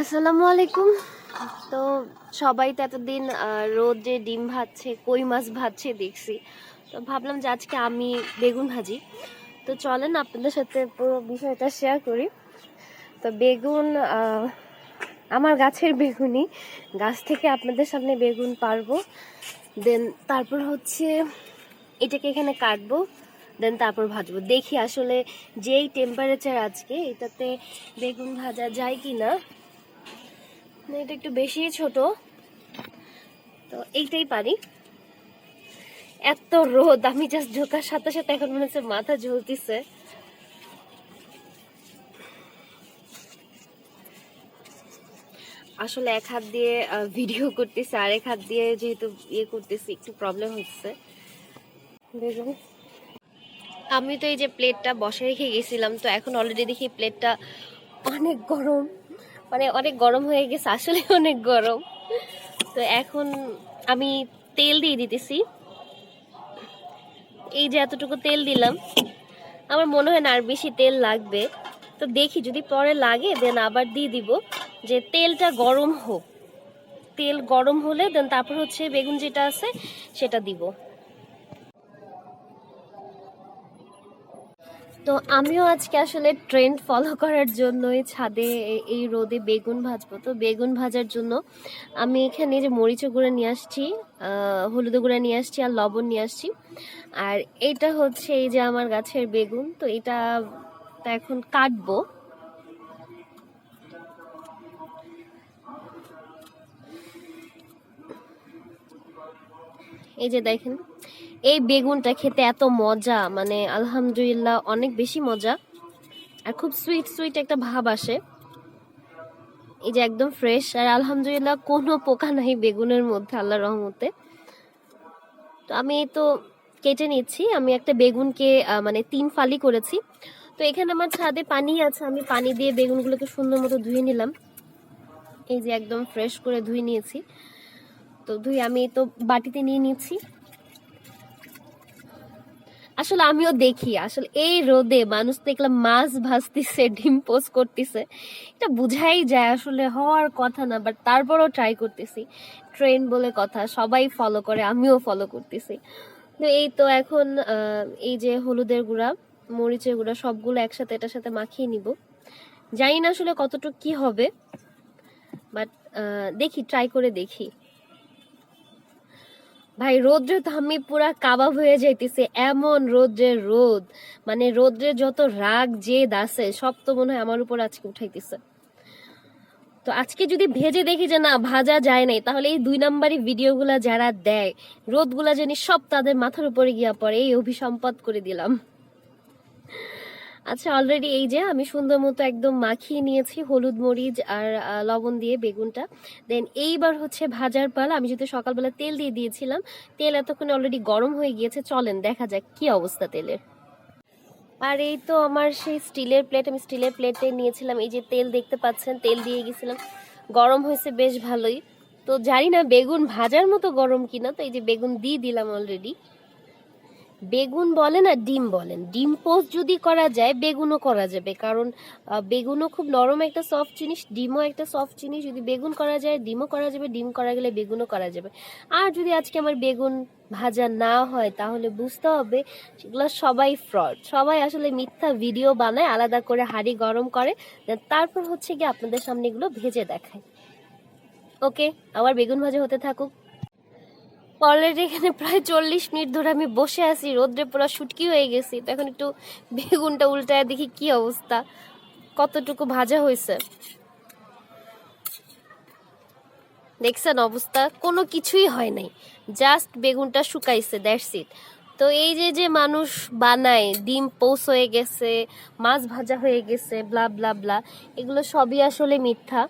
আসসালামু আলাইকুম তো সবাই তো এতদিন রোদে ডিম ভাজছে, কই মাছ ভাজছে দেখছি। তো ভাবলাম যে আজকে আমি বেগুন ভাজি। তো চলেন আপনাদের সাথে পুরো বিষয়টা শেয়ার করি। তো বেগুন আমার গাছের বেগুনই। গাছ থেকে আপনাদের সামনে বেগুন পারব। দেন তারপর হচ্ছে এটাকে এখানে কাটবো। দেন তারপর ভাজবো। দেখি আসলে যেই টেম্পারেচার আজকে, এটাতে বেগুন ভাজা যায় কি না এটা একটু বেশি ছোট। তো এইটাই পারি এত রোদ, আমি জাস্ট ঢোকার সাথে সাথে এখন মনে হচ্ছে মাথা জ্বলতিছে আসলে এক হাত দিয়ে ভিডিও করতেছি, আর এক হাত দিয়ে যেহেতু ইয়ে করতেছি, একটু প্রবলেম হচ্ছে। দেখুন। আমি তো এই যে প্লেটটা বসে রেখে গেছিলাম, তো এখন অলরেডি দেখি প্লেটটা অনেক গরম। মানে অনেক গরম হয়ে গেছে, আসলে অনেক গরম। তো এখন আমি তেল দিয়ে দিতেছি। এই যে এতটুকু তেল দিলাম, আমার মনে হয় না আর বেশি তেল লাগবে। তো দেখি, যদি পরে লাগে দেন আবার দিয়ে দিব, যে তেলটা গরম হোক। তেল গরম হলে দেন তারপর হচ্ছে বেগুন যেটা আছে, সেটা দিব। তো আমিও আজকে আসলে ট্রেন্ড ফলো করার জন্যই ছাদে এই রোদে বেগুন ভাজবো। তো বেগুন ভাজার জন্য আমি এখানে যে মরিচ গুঁড়া নিয়ে আসছি হলুদ গুঁড়া নিয়ে আসছি আর লবণ নিয়ে আসছি। আর এটা হচ্ছে এই যে আমার গাছের বেগুন, তো এটা এখন কাটবো। এই যে দেখেন এই বেগুনটা খেতে এত মজা মানে আলহামদুলিল্লাহ অনেক বেশি মজা। আর খুব সুইট সুইট একটা ভাব আসে। এই যে একদম ফ্রেশ আর আলহামদুলিল্লাহ কোনো পোকা নাই বেগুনের মধ্যে আল্লাহ রহমতে। তো আমি তো কেটে নিচ্ছি, আমি একটা বেগুনকে মানে তিন ফালি করেছি। তো এখানে আমার ছাদে পানি আছে, আমি পানি দিয়ে বেগুনগুলোকে সুন্দর মতো ধুয়ে নিলাম। এই যে একদম ফ্রেশ করে ধুয়ে নিয়েছি। তো ধুয়ে আমি তো বাটিতে নিয়ে নিচ্ছি। আসলে আমিও দেখি, আসলে এই রোদে মানুষ দেখলাম মাছ ভাজতেছে, ডিম পোস্ট করতেছে। এটা বুঝাই যায় আসলে হওয়ার কথা না বাট তারপরও ট্রাই করতেছি। ট্রেন বলে কথা, সবাই ফলো করে, আমিও ফলো করতেছি। তো এই তো এখন এই যে হলুদের গুঁড়া, মরিচের গুঁড়া, সবগুলো একসাথে এটার সাথে মাখিয়ে নিব। জানি না আসলে কতটুকু কি হবে বাট দেখি ট্রাই করে দেখি। ভাই, রোদ্রে তো আমি পুরা কাবাব হয়ে যাইতেছে, এমন রোদ্রে রোদ। মানে রৌদ্রে যত রাগ, জেদ আছে, সব তো মনে হয় আমার উপর আজকে উঠাইতেছে। তো আজকে যদি ভেজে দেখি যে না, ভাজা যায় নাই, তাহলে এই দুই নাম্বারই ভিডিওগুলা যারা দেয়, রোদগুলা জানি সব তাদের মাথার উপরে গিয়া পড়ে, এই অভিসম্পদ করে দিলাম। আচ্ছা অলরেডি এই যে আমি সুন্দর মতো একদম মাখিয়ে নিয়েছি হলুদ মরিচ আর লবণ দিয়ে বেগুনটা। দেন এইবার হচ্ছে ভাজার পালা। আমি যেহেতু সকালবেলা তেল দিয়ে দিয়েছিলাম, তেল এতক্ষণে অলরেডি গরম হয়ে গিয়েছে, চলেন দেখা যাক কি অবস্থা তেলের। আর এই তো আমার সেই স্টিলের প্লেট আমি স্টিলের প্লেটে নিয়েছিলাম। এই যে তেল দেখতে পাচ্ছেন, তেল দিয়ে গেছিলাম। গরম হয়েছে বেশ ভালোই। তো জানি না বেগুন ভাজার মতো গরম কিনা, তো এই যে বেগুন দিয়ে দিলাম অলরেডি বেগুন বলেন আর ডিম বলেন। ডিম পোস্ট যদি করা যায়, বেগুনও করা যাবে। কারণ বেগুনও খুব নরম একটা সফট জিনিস, ডিমও একটা সফট জিনিস। যদি বেগুন করা যায়, ডিমও করা যাবে, ডিম করা গেলে বেগুনও করা যাবে। আর যদি আজকে আমার বেগুন ভাজা না হয়, তাহলে বুঝতে হবে সেগুলো সবাই ফ্রড সবাই আসলে মিথ্যা ভিডিও বানায়, আলাদা করে হাঁড়ি গরম করে। তারপর হচ্ছে গিয়ে আপনাদের সামনে এগুলো ভেজে দেখায়। ওকে আবার বেগুন ভাজা হতে থাকুক। অলরেডি এখানে প্রায় চল্লিশ মিনিট ধরে আমি বসে আছি, রোদ্রে পুরো শুটকি হয়ে গেছি। তো এখন একটু বেগুনটা উল্টায় দেখি কি অবস্থা, কতটুকু ভাজা হয়েছে। দেখছেন অবস্থা, কোনো কিছুই হয় নাই জাস্ট বেগুনটা শুকাইছে দ্যাটস ইট তো এই যে যে মানুষ বানায়, ডিম পোস হয়ে গেছে, মাছ ভাজা হয়ে গেছে ব্লা ব্লা ব্লা এগুলো সবই আসলে মিথ্যা।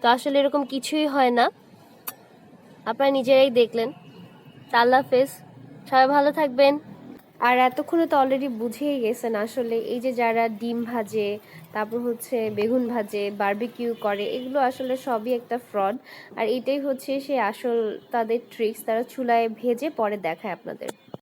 তো আসলে এরকম কিছুই হয় না। আপনারা নিজেরাই দেখলেন। আল্লাহ হাফেজ। সবাই ভালো থাকবেন। আর এতক্ষণে তো অলরেডি বুঝেই গেছেন আসলে এই যে যারা ডিম ভাজে, তারপর হচ্ছে বেগুন ভাজে বার্বিকিউ করে, এগুলো আসলে সবই একটা ফ্রড আর এটাই হচ্ছে সে আসল তাদের ট্রিক্স তারা চুলায় ভেজে পরে দেখায় আপনাদের।